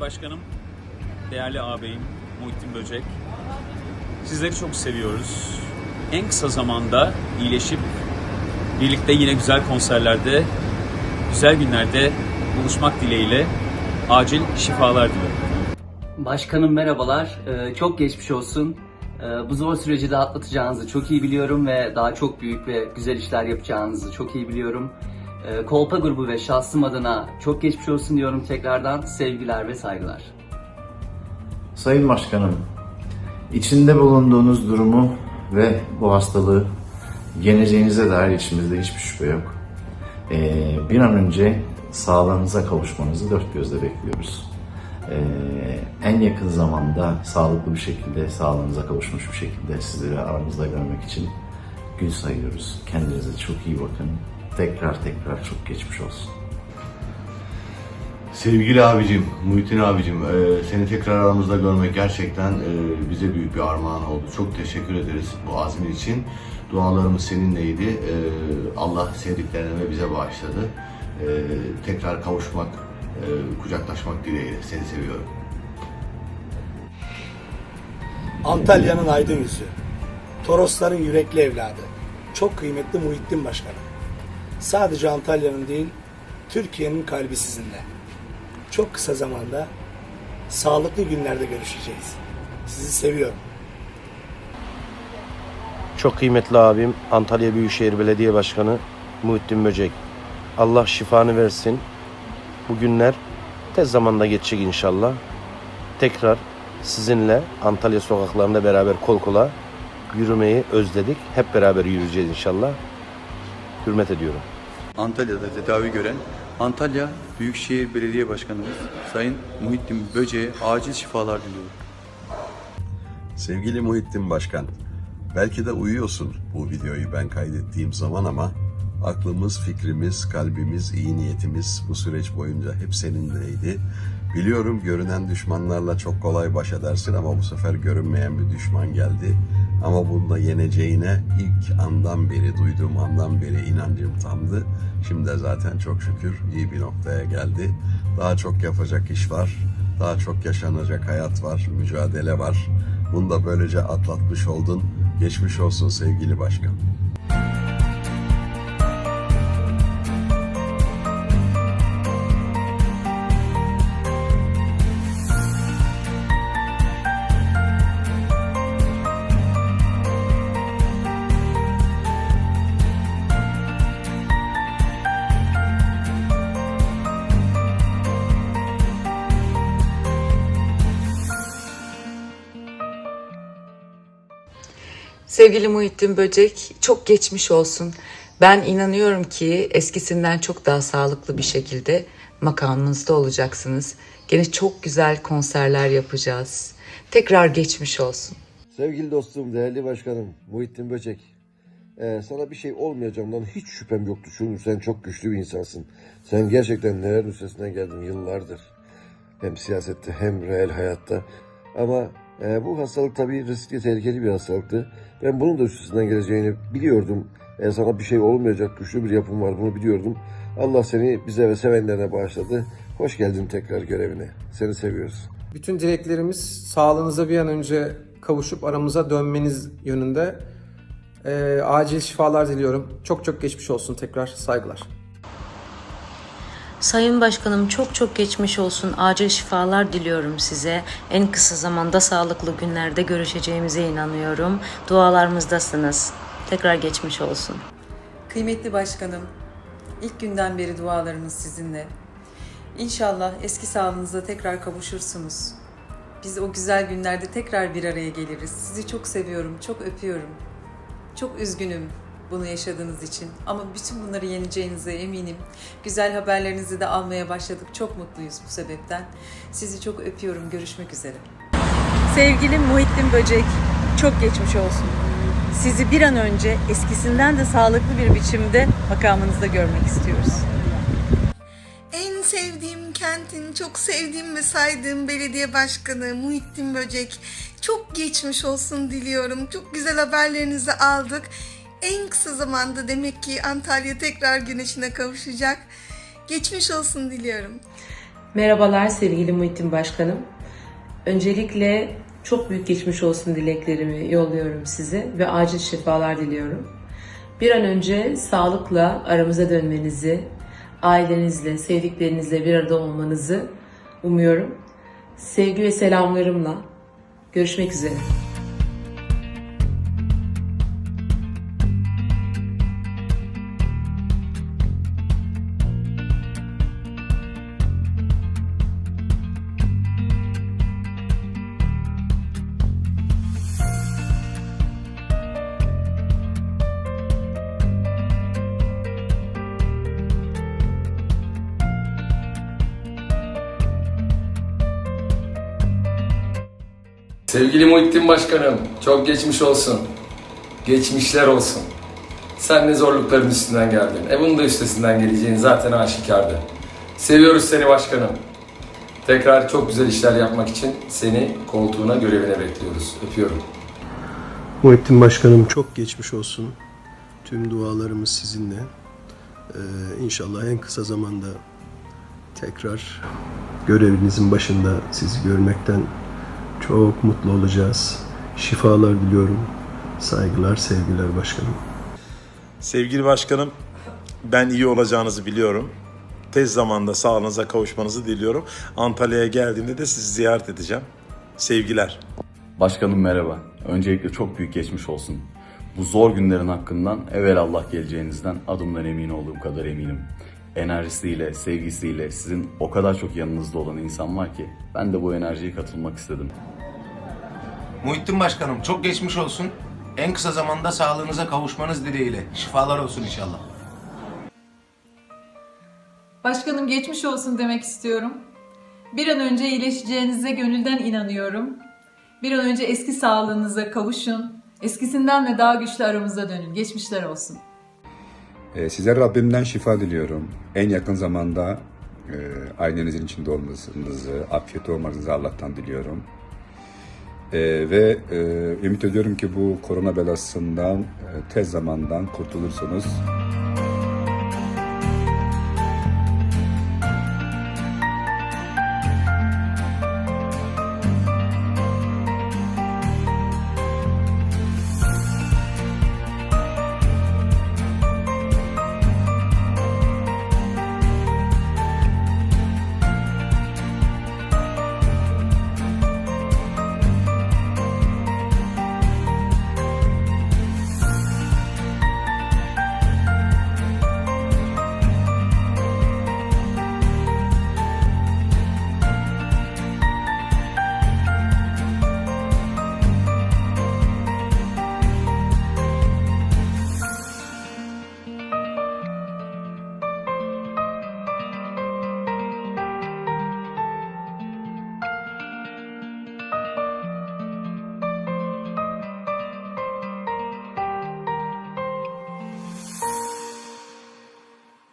Başkanım, değerli ağabeyim Muhittin Böcek. Sizleri çok seviyoruz. En kısa zamanda iyileşip birlikte yine güzel konserlerde, güzel günlerde buluşmak dileğiyle acil şifalar diliyorum. Başkanım merhabalar. Ee, çok geçmiş olsun. Ee, bu zor süreci de atlatacağınızı çok iyi biliyorum ve daha çok büyük ve güzel işler yapacağınızı çok iyi biliyorum. Ee, Kolpa grubu ve şahsım adına çok geçmiş olsun diyorum tekrardan. Sevgiler ve saygılar. Sayın Başkanım, içinde bulunduğunuz durumu ve bu hastalığı yeneceğinize dair içimizde hiçbir şüphe yok. Ee, bir an önce sağlığınıza kavuşmanızı dört gözle bekliyoruz. Ee, en yakın zamanda sağlıklı bir şekilde, sağlığınıza kavuşmuş bir şekilde sizleri aramızda görmek için gün sayıyoruz. Kendinize çok iyi bakın. Tekrar tekrar çok geçmiş olsun. Sevgili abicim, Muhittin abicim, e, seni tekrar aramızda görmek gerçekten e, bize büyük bir armağan oldu. Çok teşekkür ederiz bu azmin için. Dualarımız seninleydi. E, Allah sevdiklerine ve bize bağışladı. E, tekrar kavuşmak, e, kucaklaşmak dileğiyle. Seni seviyorum. Antalya'nın aydın yüzü. Torosların yürekli evladı. Çok kıymetli Muhittin Başkanım. Sadece Antalya'nın değil, Türkiye'nin kalbi sizinle. Çok kısa zamanda sağlıklı günlerde görüşeceğiz. Sizi seviyorum. Çok kıymetli abim Antalya Büyükşehir Belediye Başkanı Muhittin Böcek. Allah şifanı versin. Bu günler tez zamanda geçecek inşallah. Tekrar sizinle Antalya sokaklarında beraber kol kola yürümeyi özledik. Hep beraber yürüyeceğiz inşallah. Hürmet ediyorum. Antalya'da tedavi gören Antalya Büyükşehir Belediye Başkanımız Sayın Muhittin Böce'ye acil şifalar diliyorum. Sevgili Muhittin Başkan, belki de uyuyorsun bu videoyu ben kaydettiğim zaman ama aklımız, fikrimiz, kalbimiz, iyi niyetimiz bu süreç boyunca hep seninleydi. Biliyorum görünen düşmanlarla çok kolay baş edersin ama bu sefer görünmeyen bir düşman geldi. Ama bunda yeneceğine ilk andan beri, duyduğum andan beri inancım tamdı. Şimdi de zaten çok şükür iyi bir noktaya geldi. Daha çok yapacak iş var, daha çok yaşanacak hayat var, mücadele var. Bunu da böylece atlatmış oldun. Geçmiş olsun sevgili başkan. Sevgili Muhittin Böcek, çok geçmiş olsun. Ben inanıyorum ki eskisinden çok daha sağlıklı bir şekilde makamınızda olacaksınız. Gene çok güzel konserler yapacağız. Tekrar geçmiş olsun. Sevgili dostum, değerli başkanım Muhittin Böcek. Ee, sana bir şey olmayacağımdan hiç şüphem yoktu. Çünkü sen çok güçlü bir insansın. Sen gerçekten neler üstesinden geldin yıllardır. Hem siyasette hem reel hayatta. Ama e, bu hastalık tabii riskli, tehlikeli bir hastalıktı. Ben bunun da üstesinden geleceğini biliyordum. E, sana bir şey olmayacak, güçlü bir yapım var bunu biliyordum. Allah seni bize ve sevenlerine bağışladı. Hoş geldin tekrar görevine. Seni seviyoruz. Bütün dileklerimiz sağlığınıza bir an önce kavuşup aramıza dönmeniz yönünde. Ee, acil şifalar diliyorum. Çok çok geçmiş olsun tekrar. Saygılar. Sayın Başkanım çok çok geçmiş olsun. Acil şifalar diliyorum size. En kısa zamanda sağlıklı günlerde görüşeceğimize inanıyorum. Dualarımızdasınız. Tekrar geçmiş olsun. Kıymetli başkanım, ilk günden beri dualarımız sizinle. İnşallah eski sağlığınıza tekrar kavuşursunuz. Biz o güzel günlerde tekrar bir araya geliriz. Sizi çok seviyorum, çok öpüyorum. Çok üzgünüm bunu yaşadığınız için ama bütün bunları yeneceğinize eminim. Güzel haberlerinizi de almaya başladık. Çok mutluyuz bu sebepten. Sizi çok öpüyorum. Görüşmek üzere. Sevgili Muhittin Böcek, çok geçmiş olsun. Sizi bir an önce eskisinden de sağlıklı bir biçimde makamınızda görmek istiyoruz. En sevdiğim kentin, çok sevdiğim ve saydığım belediye başkanı Muhittin Böcek. Çok geçmiş olsun diliyorum. Çok güzel haberlerinizi aldık. En kısa zamanda demek ki Antalya tekrar güneşine kavuşacak. Geçmiş olsun diliyorum. Merhabalar sevgili Muhittin Başkanım. Öncelikle çok büyük geçmiş olsun dileklerimi yolluyorum size ve acil şifalar diliyorum. Bir an önce sağlıkla aramıza dönmenizi, ailenizle, sevdiklerinizle bir arada olmanızı umuyorum. Sevgi ve selamlarımla görüşmek üzere. Sevgili Muhittin Başkanım, çok geçmiş olsun. Geçmişler olsun. Sen ne zorlukların üstünden geldin. E bunun da üstesinden geleceğin zaten aşikardı. Seviyoruz seni başkanım. Tekrar çok güzel işler yapmak için seni koltuğuna görevine bekliyoruz. Öpüyorum. Muhittin Başkanım çok geçmiş olsun. Tüm dualarımız sizinle. Ee, inşallah en kısa zamanda tekrar görevinizin başında sizi görmekten çok mutlu olacağız. Şifalar diliyorum. Saygılar, sevgiler başkanım. Sevgili başkanım, ben iyi olacağınızı biliyorum. Tez zamanda sağlığınıza kavuşmanızı diliyorum. Antalya'ya geldiğimde de sizi ziyaret edeceğim. Sevgiler. Başkanım merhaba. Öncelikle çok büyük geçmiş olsun. Bu zor günlerin hakkından evvel Allah geleceğinizden adımdan emin olduğum kadar eminim. Enerjisiyle, sevgisiyle sizin o kadar çok yanınızda olan insan var ki ben de bu enerjiye katılmak istedim. Muhittin Başkanım çok geçmiş olsun. En kısa zamanda sağlığınıza kavuşmanız dileğiyle. Şifalar olsun inşallah. Başkanım geçmiş olsun demek istiyorum. Bir an önce iyileşeceğinize gönülden inanıyorum. Bir an önce eski sağlığınıza kavuşun. Eskisinden de daha güçlü aramıza dönün. Geçmişler olsun. Ee, Size Rabbimden şifa diliyorum. En yakın zamanda e, ailenizin içinde olmanızı, afiyet olmanızı Allah'tan diliyorum. Ee, ve e, ümit ediyorum ki bu korona belasından e, tez zamandan kurtulursunuz.